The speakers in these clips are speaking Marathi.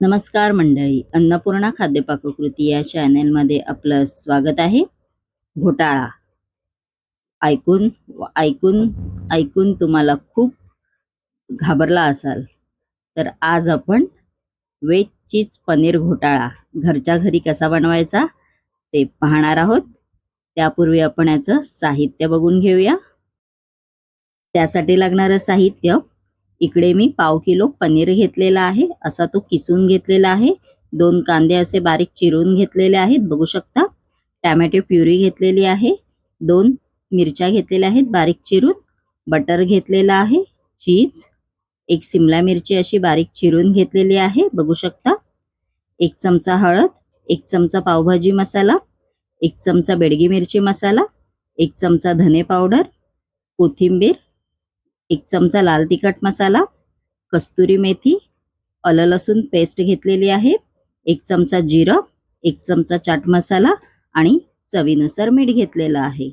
नमस्कार मंडळी अन्नपूर्णा खाद्यपाककृती या चॅनेलमध्ये आपलं स्वागत आहे. घोटाळा. ऐकून ऐकून ऐकून तुम्हाला खूप घाबरला असाल तर आज आपण वेज चीज पनीर घोटाळा. घरच्या घरी कसा बनवायचा ते पाहणार आहोत. त्यापूर्वी आपण याचं साहित्य बघून घेऊया. त्यासाठी लागणारं साहित्य इकडे मी पाव किलो पनीर घेतलेला आहे असा तो किसून घेतलेला आहे. दोन कांदे असे बारीक चिरून घेतलेले आहेत बघू शकता. टॅमॅटो प्युरी घेतलेली आहे दोन मिरच्या घेतलेल्या आहेत बारीक चिरून. बटर घेतलेला आहे चीज. एक सिमला मिरची अशी बारीक चिरून घेतलेली आहे बघू शकता. एक चमचा हळद एक चमचा पावभाजी मसाला एक चमचा बेडगी मिरची मसाला एक चमचा धने पावडर कोथिंबीर एक चमचा लाल तिखट मसाला कस्तुरी मेथी आलं लसूण पेस्ट घेतलेली आहे एक चमचा जिरं एक चमचा चाट मसाला आणि चवीनुसार मीठ घेतलेलं आहे.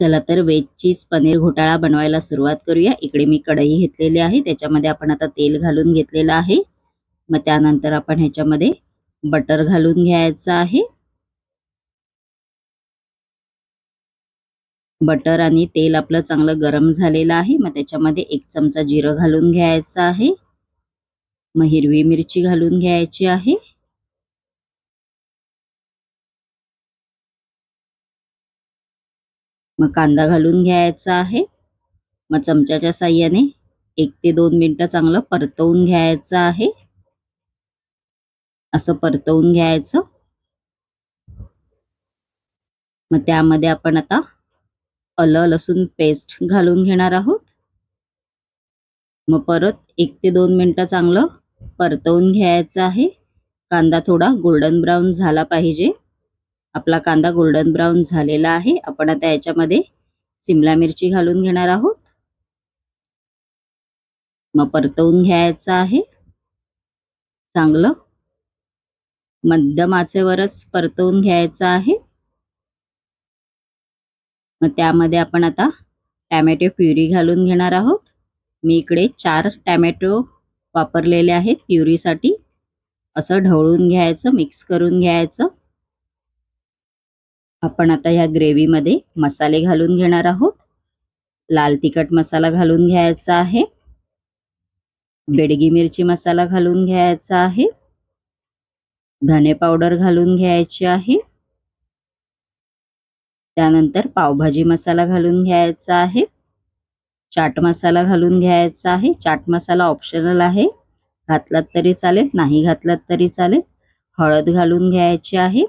चला तर वेज चीज पनीर घोटाळा बनवायला सुरुवात करूया. इकडे मी कढई घेतलेली आहे त्याच्यामध्ये आपण आता तेल घालून घेतलेलं आहे. मग त्यानंतर आपण ह्याच्यामध्ये बटर घालून घ्यायचं आहे. बटर आणि तेल आपलं चांगलं गरम झालेलं आहे. मग त्याच्यामध्ये एक चमचा जिरं घालून घ्यायचं आहे. मग हिरवी मिरची घालून घ्यायची आहे. मग कांदा घालून घ्यायचा आहे. मग चमच्याच्या साह्याने एक ते दोन मिनटं चांगलं परतवून घ्यायचं आहे. असं परतवून घ्यायचं. मग त्यामध्ये आपण आता आलं लसूण पेस्ट घालून घेणार आहोत. मग परत एक ते दोन मिनटं चांगलं परतवून घ्यायचं आहे. कांदा थोडा गोल्डन ब्राऊन झाला पाहिजे. आपला कांदा गोल्डन ब्राऊन झालेला आहे. आपण आता याच्यामध्ये सिमला मिरची घालून घेणार आहोत. मग परतवून घ्यायचं आहे. चांगलं. मध्यम आचेवरच परतवून घ्यायचं आहे. मग त्यामध्ये आपण आता टॅमॅटो प्युरी घालून घेणार आहोत. मी इकडे चार टॅमॅटो वापरलेले आहेत प्युरीसाठी. असं ढवळून घ्यायचं मिक्स करून घ्यायचं. आपण आता ह्या ग्रेव्हीमध्ये मसाले घालून घेणार आहोत. लाल तिखट मसाला घालून घ्यायचा आहे. बेडगी मिरची मसाला घालून घ्यायचा आहे. धने पावडर घालून घ्यायची आहे. त्यानंतर पावभाजी मसाला घालून घ्यायचा आहे. चाट मसाला घालून घ्यायचा आहे. चाट मसाला ऑप्शनल आहे. घातलात तरी चालेल नाही घातलात तरी चालेल. हळद घालून घ्यायची आहे.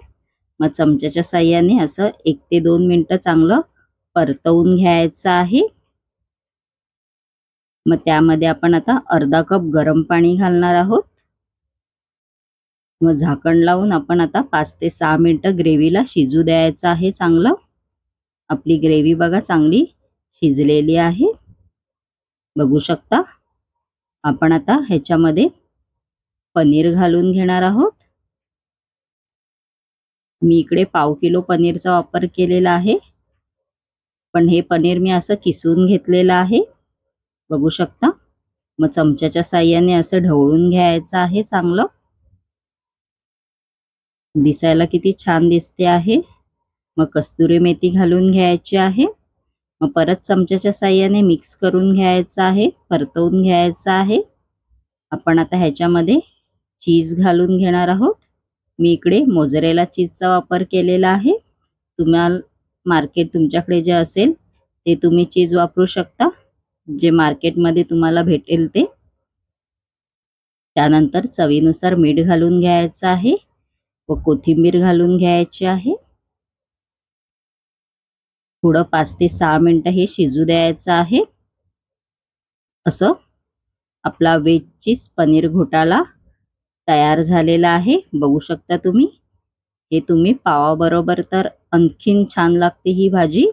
मग चमच्याच्या साह्याने असं एक ते दोन मिनटं चांगलं परतवून घ्यायचं आहे. मग त्यामध्ये आपण आता अर्धा कप गरम पाणी घालणार आहोत. मग झाकण लावून आपण आता पाच ते सहा मिनटं ग्रेव्हीला शिजू द्यायचं आहे चांगलं. आपली ग्रेव्ही बघा चांगली शिजलेली आहे. बघू शकता. आपण आता ह्याच्यामध्ये पनीर घालून घेणार आहोत. मी इकडे पाव किलो पनीरचा वापर केलेला आहे. पण हे पनीर मी असं किसून घेतलेलं आहे. बघू शकता. मग चमच्याच्या साह्याने असं ढवळून घ्यायचं आहे चांगलं. दिसायला किती छान दिसते आहे. मग कस्तुरी मेथी घालून घ्यायची आहे. मग परत चमच्याच्या साह्याने मिक्स करून घ्यायचं आहे परतवून घ्यायचं आहे. आपण आता ह्याच्यामध्ये चीज घालून घेणार आहोत. मी इकडे मोजरेला चीजचा वापर केलेला आहे. तुम्हाला मार्केट तुमच्याकडे जे असेल ते तुम्ही चीज वापरू शकता. जे मार्केटमध्ये तुम्हाला भेटेल ते. त्यानंतर चवीनुसार मीठ घालून घ्यायचं आहे. व कोथिंबीर घालून घ्यायची आहे. थोडं पाच ते सहा मिनटं हे शिजू द्यायचं आहे. असं आपला वेजचीच पनीर घोटाळा तयार झालेला आहे. बघू शकता तुम्ही. हे तुम्ही पावाबरोबर तर आणखीन छान लागते ही भाजी.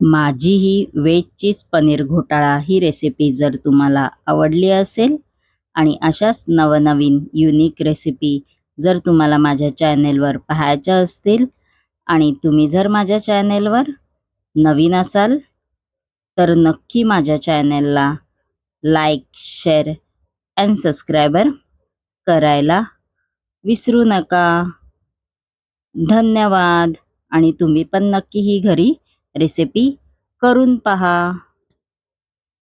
माझी ही वेजचीच पनीर घोटाळा ही रेसिपी जर तुम्हाला आवडली असेल आणि अशाच नवनवीन युनिक रेसिपी जर तुम्हाला माझ्या चॅनेलवर पाहायच्या असतील आणि तुम्ही जर माझ्या चॅनेलवर नवीन असाल तर नक्की माझ्या चॅनेलला लाईक शेअर अँड सबस्क्रायबर करायला विसरू नका. धन्यवाद. आणि तुम्ही पण नक्की ही घरी रेसिपी करून पहा.